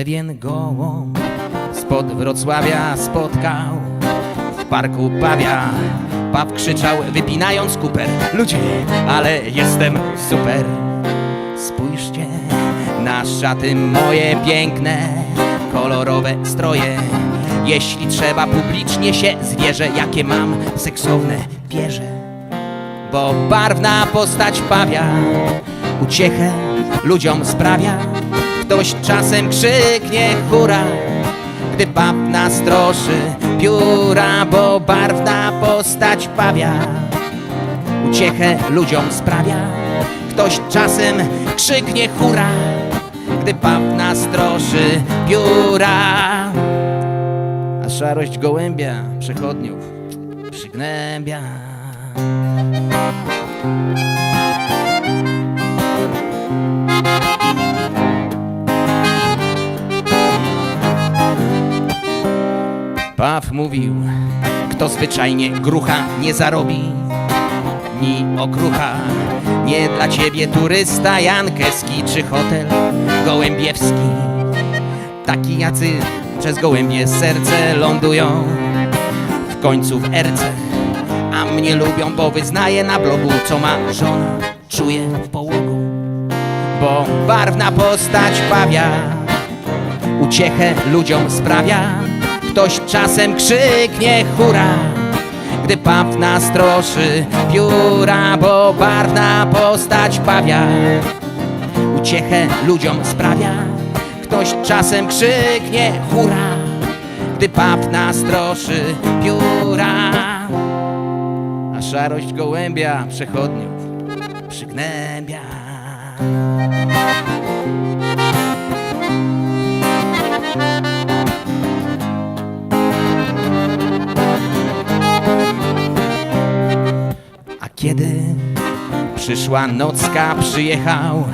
pewien gołąb spod Wrocławia spotkał w parku pawia. Paw krzyczał, wypinając kuper. Ludzie, ale jestem super. Spójrzcie na szaty moje piękne, kolorowe stroje. Jeśli trzeba, publicznie się zwierzę, jakie mam seksowne pierze. Bo barwna postać pawia uciechę ludziom sprawia. Ktoś czasem krzyknie hura, gdy paw nastroszy pióra, bo barwna postać pawia uciechę ludziom sprawia. Ktoś czasem krzyknie hura, gdy paw nastroszy pióra. A szarość gołębia przechodniów przygnębia. Paw mówił, kto zwyczajnie grucha nie zarobi, ni okrucha. Nie dla ciebie turysta jankeski czy hotel gołębiewski. Taki jacy przez gołębie serce lądują w końcu w erce. A mnie lubią, bo wyznaję na blogu, co ma żona, czuje w połogu. Bo barwna postać pawia uciechę ludziom sprawia. Ktoś czasem krzyknie hura, gdy paw nastroszy pióra, bo barwna postać pawia uciechę ludziom sprawia. Ktoś czasem krzyknie hura, gdy paw nastroszy pióra. A szarość gołębia przechodniów przygnębia. Kiedy przyszła nocka, przyjechał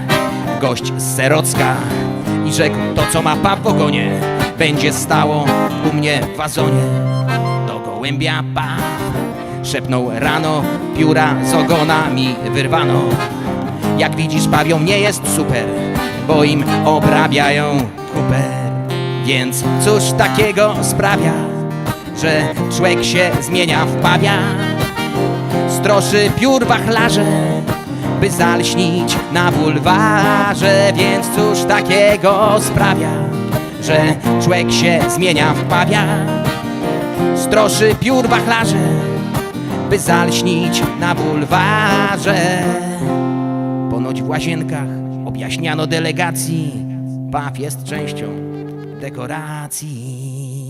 gość z Serocka i rzekł to, co ma paw w ogonie, będzie stało u mnie w wazonie. Do gołębia paw szepnął rano, pióra z ogona mi wyrwano. Jak widzisz, pawią nie jest super, bo im obrabiają kuper. Więc cóż takiego sprawia, że człowiek się zmienia w pawia? Stroszy piór wachlarze, by zalśnić na bulwarze. Więc cóż takiego sprawia, że człowiek się zmienia w pawia? Stroszy piór wachlarze, by zalśnić na bulwarze. Ponoć w łazienkach objaśniano delegacji, paw jest częścią dekoracji.